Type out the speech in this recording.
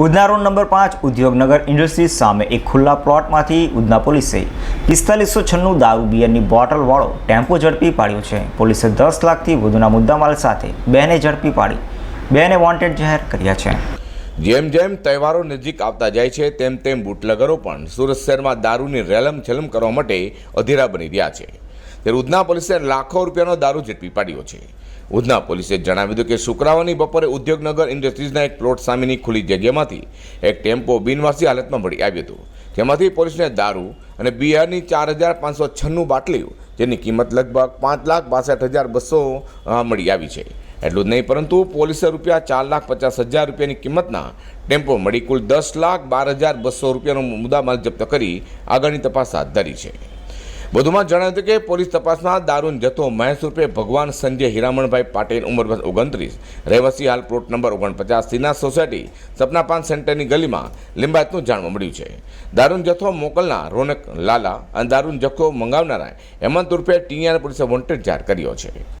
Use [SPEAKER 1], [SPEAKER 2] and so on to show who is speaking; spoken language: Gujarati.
[SPEAKER 1] ઉધના નંબર પાંચ, ઉદ્યોગનગર ઇન્ડસ્ટ્રીઝ સામે એક ખુલ્લા પ્લોટમાંથી ઉધના પોલીસે પિસ્તાલીસો છન્નું દારૂ બિયરની બોટલવાળો ટેમ્પો ઝડપી પાડ્યો છે. પોલીસે દસ લાખથી વધુના મુદ્દામાલ સાથે બેને ઝડપી પાડી, બેને વોન્ટેડ જાહેર કર્યા છે.
[SPEAKER 2] જેમ જેમ તહેવારો નજીક આવતા જાય છે, તેમ તેમ બુટલગરો પણ સુરત શહેરમાં દારૂની રેલમ છેલમ કરવા માટે અધીરા બની રહ્યા છે. ત્યારે ઉધના પોલીસે લાખો રૂપિયાનો દારૂ ઝડપી પાડ્યો છે. ઉધના પોલીસે જણાવ્યું હતું કે શુક્રવારની બપોરે ઉદ્યોગનગર ઇન્ડસ્ટ્રીઝના એક પ્લોટ સામેની ખુલ્લી જગ્યામાંથી એક ટેમ્પો બિનવાસી હાલતમાં મળી આવ્યું હતું. જેમાંથી પોલીસને દારૂ અને બિહારની ચાર હજાર પાંચસો છન્નું બાટલીઓ, જેની કિંમત લગભગ પાંચ લાખ બાસઠ હજાર બસો મળી આવી છે. એટલું જ નહીં, પરંતુ પોલીસે રૂપિયા ચાર લાખ પચાસ હજાર રૂપિયાની કિંમતના ટેમ્પો મળી કુલ દસ લાખ બાર હજાર બસો રૂપિયાનો મુદ્દામાલ જપ્ત કરી આગળની તપાસ હાથ ધરી છે. વધુમાં જણાવ્યું હતું કે પોલીસ તપાસમાં દારૂન જથ્થો મહેશ રૂપે ભગવાન સંજય હિરામણભાઈ પાટીલ ઉંમર વર્ષ ઓગણત્રીસ, રહેવાસી હાલ પ્લોટ નંબર ઓગણપચાસ સીના સોસાયટી સપનાપાન સેન્ટરની ગલીમાં લિંબાયતનું જાણવા મળ્યું છે. દારૂન જથ્થો મોકલનાર રોનક લાલા અને દારૂન જથ્થો મંગાવનારા હેમંત રૂપે ટીનિયાના પોલીસે વોન્ટેડ જાહેર કર્યો છે.